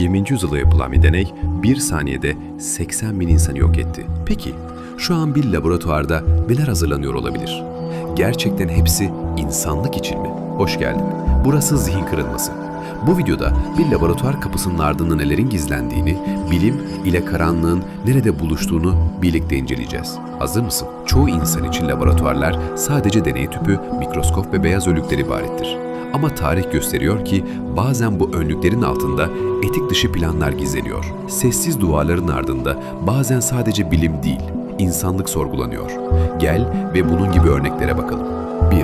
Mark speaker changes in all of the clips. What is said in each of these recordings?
Speaker 1: 20. yüzyılda yapılan bir deney bir saniyede 80 bin insanı yok etti. Peki şu an bir laboratuvarda neler hazırlanıyor olabilir? Gerçekten hepsi insanlık için mi? Hoş geldin. Burası zihin kırılması. Bu videoda bir laboratuvar kapısının ardında nelerin gizlendiğini, bilim ile karanlığın nerede buluştuğunu birlikte inceleyeceğiz. Hazır mısın? Çoğu insan için laboratuvarlar sadece deney tüpü, mikroskop ve beyaz önlükler ibarettir. Ama tarih gösteriyor ki bazen bu önlüklerin altında etik dışı planlar gizleniyor. Sessiz duvarların ardında bazen sadece bilim değil, insanlık sorgulanıyor. Gel ve bunun gibi örneklere bakalım. 1.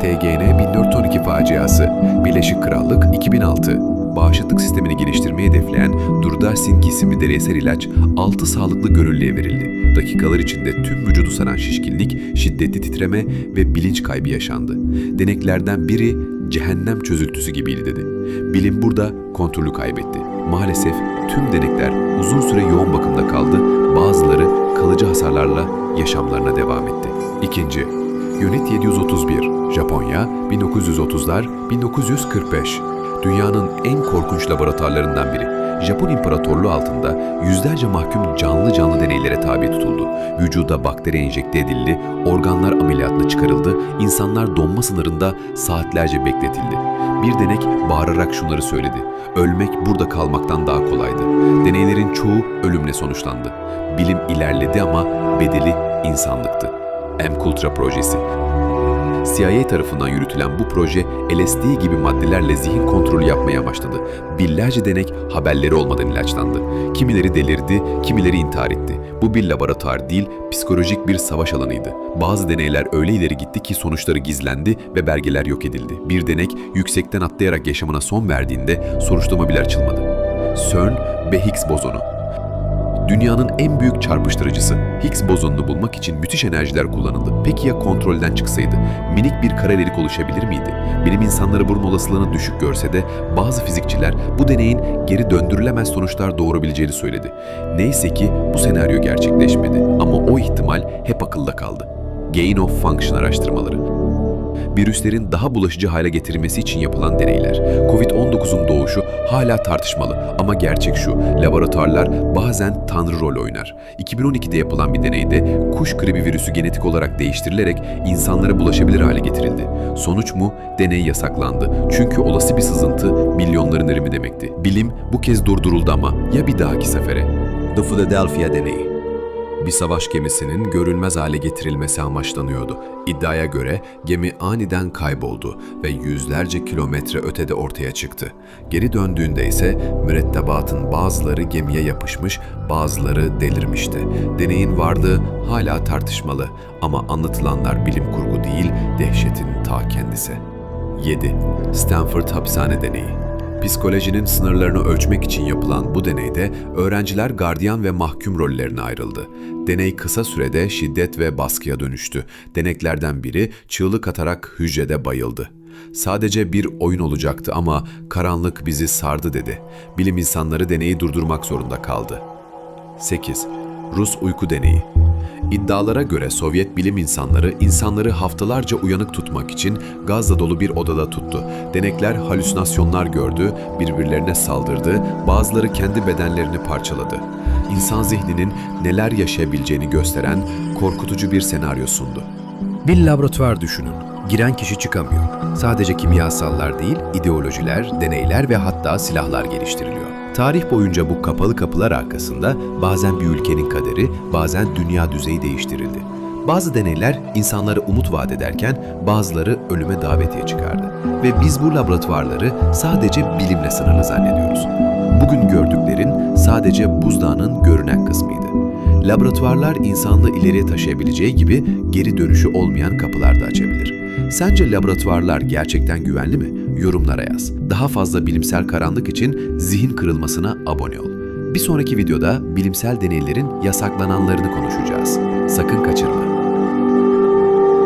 Speaker 1: TGN 1412 faciası Birleşik Krallık 2006 Bağışıklık sistemini geliştirmeyi hedefleyen Durdasin isimli deneysel ilaç 6 sağlıklı gönüllüye verildi. Dakikalar içinde tüm vücudu saran şişkinlik, şiddetli titreme ve bilinç kaybı yaşandı. Deneklerden biri cehennem çözültüsü gibiydi dedi. Bilim burada kontrolü kaybetti. Maalesef tüm denekler uzun süre yoğun bakımda kaldı, bazıları kalıcı hasarlarla yaşamlarına devam etti. İkinci, Unit 731, Japonya, 1930'lar, 1945. Dünyanın en korkunç laboratuvarlarından biri. Japon İmparatorluğu altında yüzlerce mahkum canlı canlı deneylere tabi tutuldu. Vücuda bakteri enjekte edildi, organlar ameliyatla çıkarıldı, insanlar donma sınırında saatlerce bekletildi. Bir denek bağırarak şunları söyledi. Ölmek burada kalmaktan daha kolaydı. Deneylerin çoğu ölümle sonuçlandı. Bilim ilerledi ama bedeli insanlıktı. M-Kultra projesi. CIA tarafından yürütülen bu proje LSD gibi maddelerle zihin kontrolü yapmaya başladı. Binlerce denek haberleri olmadan ilaçlandı. Kimileri delirdi, kimileri intihar etti. Bu bir laboratuvar değil, psikolojik bir savaş alanıydı. Bazı deneyler öyle ileri gitti ki sonuçları gizlendi ve belgeler yok edildi. Bir denek yüksekten atlayarak yaşamına son verdiğinde soruşturma bile açılmadı. CERN ve Higgs bozonu Dünyanın en büyük çarpıştırıcısı. Higgs bozonunu bulmak için müthiş enerjiler kullanıldı. Peki ya kontrolden çıksaydı? Minik bir kara delik oluşabilir miydi? Bilim insanları bunun olasılığını düşük görse de bazı fizikçiler bu deneyin geri döndürülemez sonuçlar doğurabileceğini söyledi. Neyse ki bu senaryo gerçekleşmedi ama o ihtimal hep akılda kaldı. Gain of Function araştırmaları virüslerin daha bulaşıcı hale getirilmesi için yapılan deneyler. Covid-19'un doğuşu hala tartışmalı ama gerçek şu, laboratuvarlar bazen tanrı rol oynar. 2012'de yapılan bir deneyde kuş gribi virüsü genetik olarak değiştirilerek insanlara bulaşabilir hale getirildi. Sonuç mu? Deney yasaklandı. Çünkü olası bir sızıntı milyonların ölümü demekti. Bilim bu kez durduruldu ama ya bir dahaki sefere? The Philadelphia Deneyi bir savaş gemisinin görünmez hale getirilmesi amaçlanıyordu. İddiaya göre gemi aniden kayboldu ve yüzlerce kilometre ötede ortaya çıktı. Geri döndüğünde ise mürettebatın bazıları gemiye yapışmış, bazıları delirmişti. Deneyin varlığı hala tartışmalı ama anlatılanlar bilim kurgu değil, dehşetin ta kendisi. 7. Stanford Hapishane Deneyi Psikolojinin sınırlarını ölçmek için yapılan bu deneyde öğrenciler gardiyan ve mahkum rollerine ayrıldı. Deney kısa sürede şiddet ve baskıya dönüştü. Deneklerden biri çığlık atarak hücrede bayıldı. Sadece bir oyun olacaktı ama karanlık bizi sardı dedi. Bilim insanları deneyi durdurmak zorunda kaldı. 8. Rus uyku deneyi İddialara göre Sovyet bilim insanları insanları haftalarca uyanık tutmak için gazla dolu bir odada tuttu. Denekler halüsinasyonlar gördü, birbirlerine saldırdı, bazıları kendi bedenlerini parçaladı. İnsan zihninin neler yaşayabileceğini gösteren korkutucu bir senaryo sundu.
Speaker 2: Bir laboratuvar düşünün. Giren kişi çıkamıyor. Sadece kimyasallar değil, ideolojiler, deneyler ve hatta silahlar geliştiriliyor. Tarih boyunca bu kapalı kapılar arkasında bazen bir ülkenin kaderi, bazen dünya düzeyi değiştirildi. Bazı deneyler insanlara umut vaat ederken bazıları ölüme davetiye çıkardı. Ve biz bu laboratuvarları sadece bilimle sınırlı zannediyoruz. Bugün gördüklerin sadece buzdağının görünen kısmıydı. Laboratuvarlar insanlığı ileriye taşıyabileceği gibi geri dönüşü olmayan kapılar da açabilir. Sence laboratuvarlar gerçekten güvenli mi? Yorumlara yaz. Daha fazla bilimsel karanlık için zihin kırılmasına abone ol. Bir sonraki videoda bilimsel deneylerin yasaklananlarını konuşacağız. Sakın kaçırma.